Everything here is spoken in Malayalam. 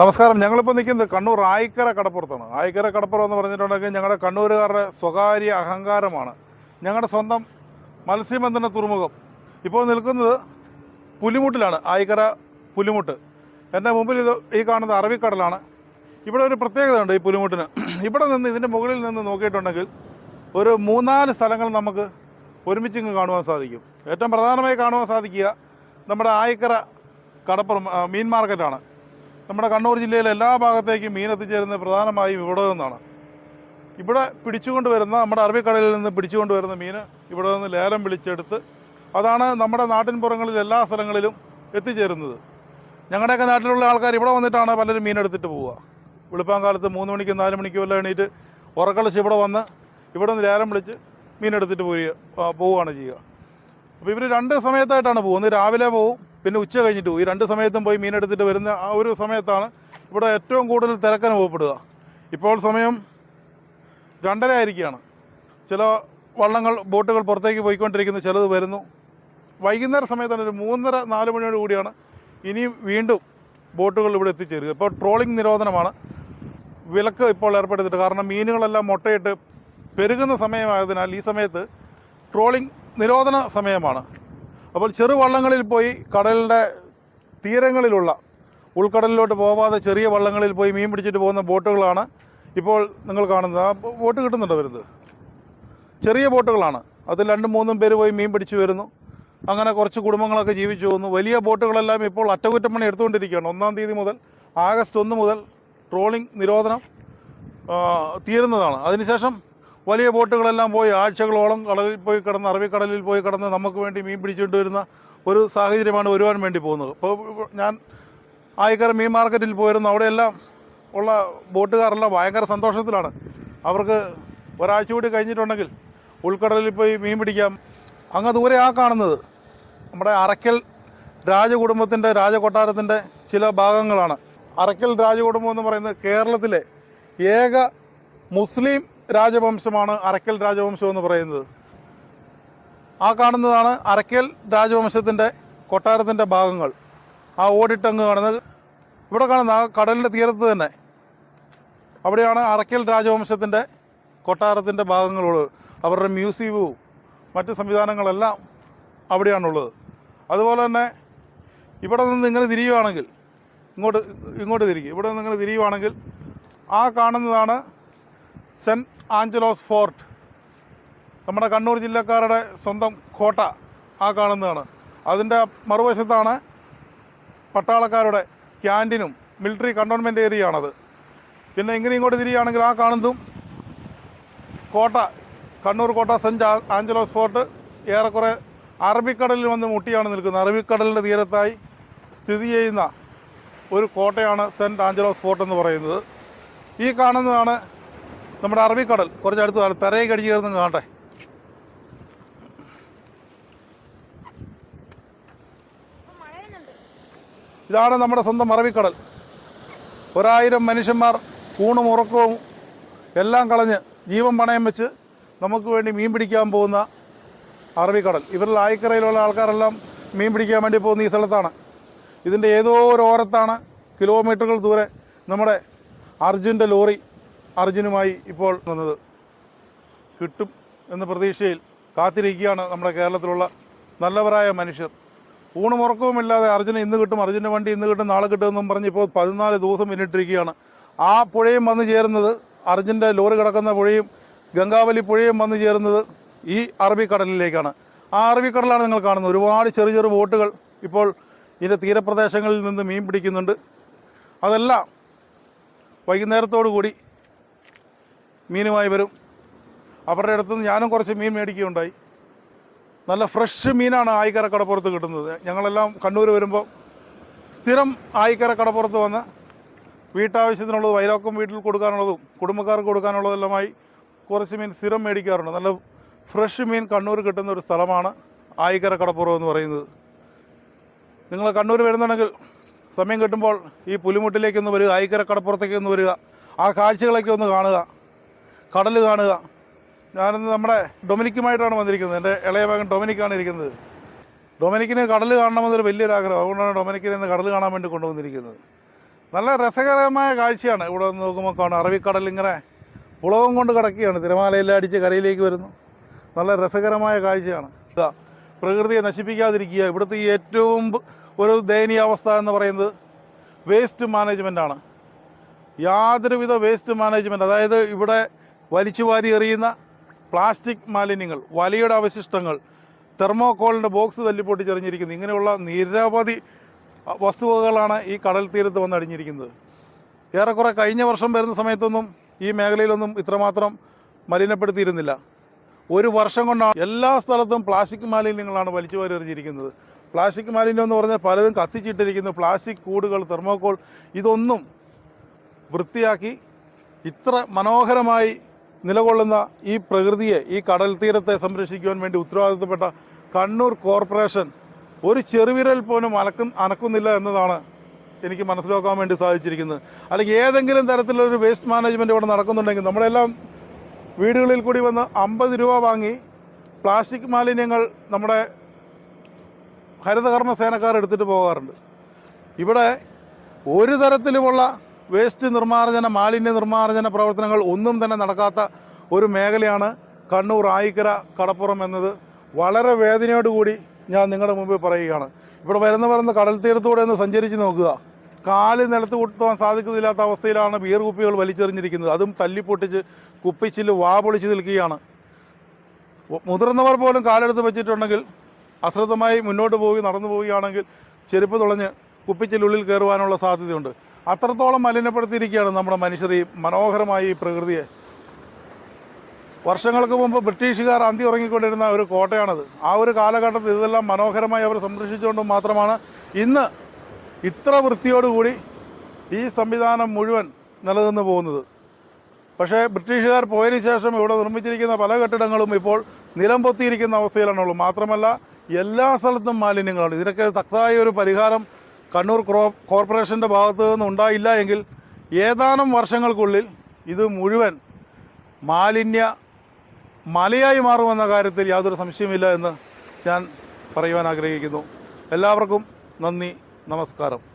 നമസ്കാരം. ഞങ്ങളിപ്പോൾ നിൽക്കുന്നത് കണ്ണൂർ ആയിക്കര കടപ്പുറത്താണ്. ആയിക്കര കടപ്പുറം എന്ന് പറഞ്ഞിട്ടുണ്ടെങ്കിൽ ഞങ്ങളുടെ കണ്ണൂരുകാരുടെ സ്വകാര്യ അഹങ്കാരമാണ്. ഞങ്ങളുടെ സ്വന്തം മത്സ്യബന്ധന തുറമുഖം. ഇപ്പോൾ നിൽക്കുന്നത് പുലിമുട്ടിലാണ്. ആയിക്കര പുലിമുട്ട്. എന്റെ മുമ്പിൽ ഇത് ഈ കാണുന്നത് അറബിക്കടലാണ്. ഇവിടെ ഒരു പ്രത്യേകതയുണ്ട് ഈ പുലിമുട്ടിന്. ഇവിടെ നിന്ന് ഇതിന്റെ മുകളിൽ നിന്ന് നോക്കിയിട്ടുണ്ടെങ്കിൽ ഒരു മൂന്നാൽ സ്ഥലങ്ങൾ നമുക്ക് ഒരുമിച്ച് ഇങ്ങ് കാണുവാൻ സാധിക്കും. ഏറ്റവും പ്രധാനമായി കാണുവാൻ സാധിക്കുക നമ്മുടെ ആയിക്കര കടപ്പുറം മീൻ മാർക്കറ്റാണ്. നമ്മുടെ കണ്ണൂർ ജില്ലയിലെ എല്ലാ ഭാഗത്തേക്കും മീൻ എത്തിച്ചേരുന്നത് പ്രധാനമായും ഇവിടെ നിന്നാണ്. ഇവിടെ പിടിച്ചുകൊണ്ട് വരുന്ന നമ്മുടെ അറബിക്കടലിൽ നിന്ന് പിടിച്ചുകൊണ്ട് വരുന്ന മീൻ ഇവിടെ നിന്ന് ലേലം വിളിച്ചെടുത്ത് അതാണ് നമ്മുടെ നാട്ടിൻപുറങ്ങളിൽ എല്ലാ സ്ഥലങ്ങളിലും എത്തിച്ചേരുന്നത്. ഞങ്ങളുടെയൊക്കെ നാട്ടിലുള്ള ആൾക്കാർ ഇവിടെ വന്നിട്ടാണ് പലരും മീൻ എടുത്തിട്ട് പോവുക. വെളുപ്പാങ്കാലത്ത് മൂന്ന് മണിക്കും നാല് മണിക്കും എല്ലാം എണീറ്റ് ഉറക്കളിച്ച് ഇവിടെ വന്ന് ഇവിടെ നിന്ന് ലേലം വിളിച്ച് മീൻ എടുത്തിട്ട് പോയി പോവുകയാണ് ചെയ്യുക. അപ്പോൾ ഇവർ രണ്ട് സമയത്തായിട്ടാണ് പോകുന്നത്. രാവിലെ പോവും പിന്നെ ഉച്ച കഴിഞ്ഞിട്ട് ഈ രണ്ട് സമയത്തും പോയി മീനെടുത്തിട്ട് വരുന്ന ആ ഒരു സമയത്താണ് ഇവിടെ ഏറ്റവും കൂടുതൽ തിരക്ക് അനുഭവപ്പെടുക ഇപ്പോൾ സമയം രണ്ടര ആയിരിക്കുകയാണ്. ചില വള്ളങ്ങൾ ബോട്ടുകൾ പുറത്തേക്ക് പോയിക്കൊണ്ടിരിക്കുന്നു ചിലത് വരുന്നു. വൈകുന്നേര സമയത്താണ് ഒരു മൂന്നര നാല് മണിയോട് കൂടിയാണ് ഇനിയും വീണ്ടും ബോട്ടുകൾ ഇവിടെ എത്തിച്ചേരുക. ഇപ്പോൾ ട്രോളിംഗ് നിരോധനമാണ്. വിലക്ക് ഇപ്പോൾ ഏർപ്പെടുത്തിയിട്ട് കാരണം മീനുകളെല്ലാം മുട്ടയിട്ട് പെരുകുന്ന സമയമായതിനാൽ ഈ സമയത്ത് ട്രോളിംഗ് നിരോധന സമയമാണ്. അപ്പോൾ ചെറു വള്ളങ്ങളിൽ പോയി കടലിന്റെ തീരങ്ങളിലുള്ള ഉൾക്കടലിലോട്ട് പോവാതെ ചെറിയ വള്ളങ്ങളിൽ പോയി മീൻ പിടിച്ചിട്ട് പോകുന്ന ബോട്ടുകളാണ് ഇപ്പോൾ നിങ്ങൾ കാണുന്നത്. ആ ബോട്ട് കിട്ടുന്നുണ്ടോ വരുന്നത്? ചെറിയ ബോട്ടുകളാണ്. അതിൽ രണ്ടും മൂന്നും പേര് പോയി മീൻ പിടിച്ചു വരുന്നു. അങ്ങനെ കുറച്ച് കുടുംബങ്ങളൊക്കെ ജീവിച്ചു പോകുന്നു. വലിയ ബോട്ടുകളെല്ലാം ഇപ്പോൾ അറ്റകുറ്റപ്പണി എടുത്തുകൊണ്ടിരിക്കുകയാണ്. ഒന്നാം തീയതി മുതൽ ആഗസ്റ്റ് ഒന്ന് മുതൽ ട്രോളിംഗ് നിരോധനം തീരുന്നതാണ്. അതിനുശേഷം വലിയ ബോട്ടുകളെല്ലാം പോയി ആഴ്ചകളോളം കടലിൽ പോയി കിടന്ന് അറബിക്കടലിൽ പോയി കിടന്ന് നമുക്ക് വേണ്ടി മീൻ പിടിച്ചുകൊണ്ട് വരുന്ന ഒരു സാഹചര്യമാണ് വരുവാൻ വേണ്ടി പോകുന്നത്. അപ്പോൾ ഞാൻ ആയിക്കര മീൻ മാർക്കറ്റിൽ പോയിരുന്നു. അവിടെയെല്ലാം ഉള്ള ബോട്ടുകാരെല്ലാം ഭയങ്കര സന്തോഷത്തിലാണ്. അവർക്ക് ഒരാഴ്ച കൂടി കഴിഞ്ഞിട്ടുണ്ടെങ്കിൽ ഉൾക്കടലിൽ പോയി മീൻ പിടിക്കാം. അങ്ങ് ദൂരെ ആ കാണുന്നത് നമ്മുടെ അറയ്ക്കൽ രാജകുടുംബത്തിന്റെ രാജകൊട്ടാരത്തിന്റെ ചില ഭാഗങ്ങളാണ്. അറയ്ക്കൽ രാജകുടുംബം എന്ന് പറയുന്നത് കേരളത്തിലെ ഏക മുസ്ലിം രാജവംശമാണ് അറക്കൽ രാജവംശം എന്ന് പറയുന്നത്. ആ കാണുന്നതാണ് അറക്കൽ രാജവംശത്തിന്റെ കൊട്ടാരത്തിന്റെ ഭാഗങ്ങൾ. ആ ഓടിട്ടങ്ങ് കാണുന്നത് ഇവിടെ കാണുന്ന ആ കടലിന്റെ തീരത്ത് തന്നെ. അവിടെയാണ് അറക്കൽ രാജവംശത്തിന്റെ കൊട്ടാരത്തിന്റെ ഭാഗങ്ങളുള്ളത്. അവരുടെ മ്യൂസിയവും മറ്റ് സംവിധാനങ്ങളെല്ലാം അവിടെയാണുള്ളത്. അതുപോലെ തന്നെ ഇവിടെ നിന്ന് ഇങ്ങനെ തിരിയുവാണെങ്കിൽ ഇങ്ങോട്ട് ഇങ്ങോട്ട് തിരിക്കും. ഇവിടെ നിന്ന് ഇങ്ങനെ തിരിയുവാണെങ്കിൽ ആ കാണുന്നതാണ് സെന്റ് ആഞ്ചലോസ് ഫോർട്ട്. നമ്മുടെ കണ്ണൂർ ജില്ലക്കാരുടെ സ്വന്തം കോട്ട ആ കാണുന്നതാണ്. അതിന്റെ മറുവശത്താണ് പട്ടാളക്കാരുടെ ക്യാന്റീനും മിലിറ്ററി കണ്ടോൺമെന്റ് ഏരിയ ആണത് പിന്നെ ഇങ്ങനെ ഇങ്ങോട്ട് തിരിയുകയാണെങ്കിൽ ആ കാണുന്നതും കോട്ട കണ്ണൂർ കോട്ട സെന്റ് ആഞ്ചലോസ് ഫോർട്ട് ഏറെക്കുറെ അറബിക്കടലിൽ വന്ന് മുട്ടിയാണ് നിൽക്കുന്നത്. അറബിക്കടലിന്റെ തീരത്തായി സ്ഥിതി ചെയ്യുന്ന ഒരു കോട്ടയാണ് സെന്റ് ആഞ്ചലോസ് ഫോർട്ട് എന്ന് പറയുന്നത്. ഈ കാണുന്നതാണ് നമ്മുടെ അറബിക്കടൽ കുറച്ചടുത്ത് തരയെ കടിച്ചു കയറുന്നു കാണട്ടെ. ഇതാണ് നമ്മുടെ സ്വന്തം അറബിക്കടൽ. ഒരായിരം മനുഷ്യന്മാർ ഊണും ഉറക്കവും എല്ലാം കളഞ്ഞ് ജീവൻ പണയം വെച്ച് നമുക്ക് വേണ്ടി മീൻ പിടിക്കാൻ പോകുന്ന അറബിക്കടൽ. ഇവരിൽ ആയിക്കരയിലുള്ള ആൾക്കാരെല്ലാം മീൻ പിടിക്കാൻ വേണ്ടി പോകുന്ന ഈ സ്ഥലത്താണ്. ഇതിന്റെ ഏതോ ഒരു ഓരത്താണ് കിലോമീറ്ററുകൾ ദൂരെ നമ്മുടെ അർജുന്റെ ലോറി. അർജുനുമായി ഇപ്പോൾ വന്നത്. കിട്ടും എന്ന പ്രതീക്ഷയിൽ കാത്തിരിക്കുകയാണ് നമ്മുടെ കേരളത്തിലുള്ള നല്ലവരായ മനുഷ്യർ. ഊണുമുറക്കവുമില്ലാതെ അർജുന ഇന്ന് കിട്ടും അർജുന്റെ വണ്ടി ഇന്ന് കിട്ടും നാളെ കിട്ടുമെന്നും പറഞ്ഞ് ഇപ്പോൾ പതിനാല് ദിവസം പിന്നിട്ടിരിക്കുകയാണ് ആ പുഴയും വന്നു ചേരുന്നത് അർജുന്റെ ലോറി കിടക്കുന്ന പുഴയും ഗംഗാവലി പുഴയും വന്നു ചേരുന്നത് ഈ അറബിക്കടലിലേക്കാണ്. ആ അറബിക്കടലാണ് നിങ്ങൾ കാണുന്നത്. ഒരുപാട് ചെറിയ ചെറു ബോട്ടുകൾ ഇപ്പോൾ ഇതിന്റെ തീരപ്രദേശങ്ങളിൽ നിന്ന് മീൻ പിടിക്കുന്നുണ്ട്. അതെല്ലാം വൈകുന്നേരത്തോടു കൂടി മീനുമായി വരും. അവരുടെ അടുത്ത് നിന്ന് ഞാനും കുറച്ച് മീൻ മേടിക്കുകയുണ്ടായി. നല്ല ഫ്രഷ് മീനാണ് ആയിക്കര കടപ്പുറത്ത് കിട്ടുന്നത്. ഞങ്ങളെല്ലാം കണ്ണൂർ വരുമ്പോൾ സ്ഥിരം ആയിക്കര കടപ്പുറത്ത് വന്ന് വീട്ടാവശ്യത്തിനുള്ളത് വൈലോക്കം വീട്ടിൽ കൊടുക്കാനുള്ളതും കുടുംബക്കാർക്ക് കൊടുക്കാനുള്ളതെല്ലാമായി കുറച്ച് മീൻ സ്ഥിരം മേടിക്കാറുണ്ട്. നല്ല ഫ്രഷ് മീൻ കണ്ണൂർ കിട്ടുന്ന ഒരു സ്ഥലമാണ് ആയിക്കര കടപ്പുറം എന്ന് പറയുന്നത്. നിങ്ങൾ കണ്ണൂർ വരുന്നുണ്ടെങ്കിൽ സമയം കിട്ടുമ്പോൾ ഈ പുലിമുട്ടിലേക്കൊന്ന് വരിക ആയിക്കര കടപ്പുറത്തേക്കൊന്ന് വരിക ആ കാഴ്ചകളൊക്കെ ഒന്ന് കാണുക. കടൽ കാണുക. ഞാനിന്ന് നമ്മുടെ ഡൊമിനിക്കുമായിട്ടാണ് വന്നിരിക്കുന്നത്. എന്റെ ഇളയ മകൻ ഡൊമിനിക്കാണ് ഇരിക്കുന്നത്. ഡൊമിനിക്കിന് കടൽ കാണണമെന്നൊരു വലിയൊരു ആഗ്രഹം അതുകൊണ്ടാണ് ഡൊമിനിക്കിനെ ഇന്ന് കടൽ കാണാൻ വേണ്ടി കൊണ്ടുവന്നിരിക്കുന്നത്. നല്ല രസകരമായ കാഴ്ചയാണ് ഇവിടെ നിന്ന് നോക്കുമ്പോൾ കാണാം അറബിക്കടൽ ഇങ്ങനെ പുളകം കൊണ്ട് കിടക്കുകയാണ്. തിരമാലയെല്ലാം അടിച്ച് കരയിലേക്ക് വരുന്നു. നല്ല രസകരമായ കാഴ്ചയാണ്. പ്രകൃതിയെ നശിപ്പിക്കാതിരിക്കുക. ഇവിടുത്തെ ഏറ്റവും ഒരു ഒരു ദയനീയാവസ്ഥ എന്ന് പറയുന്നത് വേസ്റ്റ് മാനേജ്മെന്റാണ്. യാതൊരുവിധ വേസ്റ്റ് മാനേജ്മെന്റ് അതായത് ഇവിടെ വലിച്ചു വാരി എറിയുന്ന പ്ലാസ്റ്റിക് മാലിന്യങ്ങൾ വലയുടെ അവശിഷ്ടങ്ങൾ തെർമോക്കോളിന്റെ ബോക്സ് തല്ലിപ്പൊട്ടിച്ചെറിഞ്ഞിരിക്കുന്നു. ഇങ്ങനെയുള്ള നിരവധി വസ്തുവകകളാണ് ഈ കടൽ തീരത്ത് വന്നടിഞ്ഞിരിക്കുന്നത് ഏറെക്കുറെ കഴിഞ്ഞ വർഷം വരുന്ന സമയത്തൊന്നും ഈ മേഖലയിലൊന്നും ഇത്രമാത്രം മലിനപ്പെടുത്തിയിരുന്നില്ല. ഒരു വർഷം കൊണ്ടാണ് എല്ലാ സ്ഥലത്തും പ്ലാസ്റ്റിക് മാലിന്യങ്ങളാണ് വലിച്ചു വാരി എറിഞ്ഞിരിക്കുന്നത്. പ്ലാസ്റ്റിക് മാലിന്യം എന്ന് പറഞ്ഞാൽ പലതും കത്തിച്ചിട്ടിരിക്കുന്നു. പ്ലാസ്റ്റിക് കൂടുകൾ തെർമോക്കോൾ ഇതൊന്നും വൃത്തിയാക്കി ഇത്ര മനോഹരമായി നിലകൊള്ളുന്ന ഈ പ്രകൃതിയെ ഈ കടൽ തീരത്തെ സംരക്ഷിക്കുവാൻ വേണ്ടി ഉത്തരവാദിത്തപ്പെട്ട കണ്ണൂർ കോർപ്പറേഷൻ ഒരു ചെറുവിരൽ പോലും അലക്കും അനക്കുന്നില്ല എന്നതാണ് എനിക്ക് മനസ്സിലാക്കാൻ വേണ്ടി സാധിച്ചിരിക്കുന്നത്. അല്ലെങ്കിൽ ഏതെങ്കിലും തരത്തിലൊരു വേസ്റ്റ് മാനേജ്മെന്റ് ഇവിടെ നടക്കുന്നുണ്ടെങ്കിൽ നമ്മളെല്ലാം വീടുകളിൽ കൂടി വന്ന് അമ്പത് രൂപ വാങ്ങി പ്ലാസ്റ്റിക് മാലിന്യങ്ങൾ നമ്മുടെ ഹരിതകർമ്മ സേനക്കാർ എടുത്തിട്ട് പോകാറുണ്ട്. ഇവിടെ ഒരു തരത്തിലുമുള്ള വേസ്റ്റ് നിർമ്മാർജന മാലിന്യ നിർമ്മാർജന പ്രവർത്തനങ്ങൾ ഒന്നും തന്നെ നടക്കാത്ത ഒരു മേഖലയാണ് കണ്ണൂർ ആയിക്കര കടപ്പുറം എന്നത്. വളരെ വേദനയോടുകൂടി ഞാൻ നിങ്ങളുടെ മുമ്പിൽ പറയുകയാണ്. ഇവിടെ വരുന്ന വരുന്ന കടൽ തീരത്തൂടെ ഒന്ന് സഞ്ചരിച്ച് നോക്കുക. കാൽ നിലത്ത് കൊടുത്തുവാൻ സാധിക്കുന്നില്ലാത്ത അവസ്ഥയിലാണ് ബിയർ കുപ്പികൾ വലിച്ചെറിഞ്ഞിരിക്കുന്നത്. അതും തല്ലിപ്പൊട്ടിച്ച് കുപ്പിച്ചിൽ വാ പൊളിച്ച് നിൽക്കുകയാണ്. മുതിർന്നവർ പോലും കാലെടുത്ത് വെച്ചിട്ടുണ്ടെങ്കിൽ അശ്രദ്ധമായി മുന്നോട്ട് പോയി നടന്നു പോവുകയാണെങ്കിൽ ചെരുപ്പ് തുളഞ്ഞ് കുപ്പിച്ചിലുള്ളിൽ കയറുവാനുള്ള സാധ്യതയുണ്ട്. അത്രത്തോളം മലിനപ്പെടുത്തിയിരിക്കുകയാണ് നമ്മുടെ മനുഷ്യർ ഈ മനോഹരമായ ഈ പ്രകൃതിയെ. വർഷങ്ങൾക്ക് മുമ്പ് ബ്രിട്ടീഷുകാർ അന്തി ഉറങ്ങിക്കൊണ്ടിരുന്ന ഒരു കോട്ടയാണത്. ആ ഒരു കാലഘട്ടത്തിൽ ഇതെല്ലാം മനോഹരമായി അവർ സംരക്ഷിച്ചുകൊണ്ട് മാത്രമാണ് ഇന്ന് ഇത്ര വൃത്തിയോടുകൂടി ഈ സംവിധാനം മുഴുവൻ നിലനിന്ന് പോകുന്നത്. പക്ഷേ ബ്രിട്ടീഷുകാർ പോയതിനു ശേഷം ഇവിടെ നിർമ്മിച്ചിരിക്കുന്ന പല കെട്ടിടങ്ങളും ഇപ്പോൾ നിലം പൊത്തിയിരിക്കുന്ന അവസ്ഥയിലാണുള്ളൂ മാത്രമല്ല എല്ലാ സ്ഥലത്തും മാലിന്യങ്ങളാണ്. ഇതിനൊക്കെ തക്കതായ ഒരു പരിഹാരം കണ്ണൂർ കോർപ്പറേഷന്റെ ഭാഗത്തു നിന്ന് ഉണ്ടായില്ല എങ്കിൽ ഏതാനും വർഷങ്ങൾക്കുള്ളിൽ ഇത് മുഴുവൻ മാലിന്യ മലയായി മാറുമെന്ന കാര്യത്തിൽ യാതൊരു സംശയമില്ല എന്ന് ഞാൻ പറയുവാൻ ആഗ്രഹിക്കുന്നു. എല്ലാവർക്കും നന്ദി നമസ്കാരം.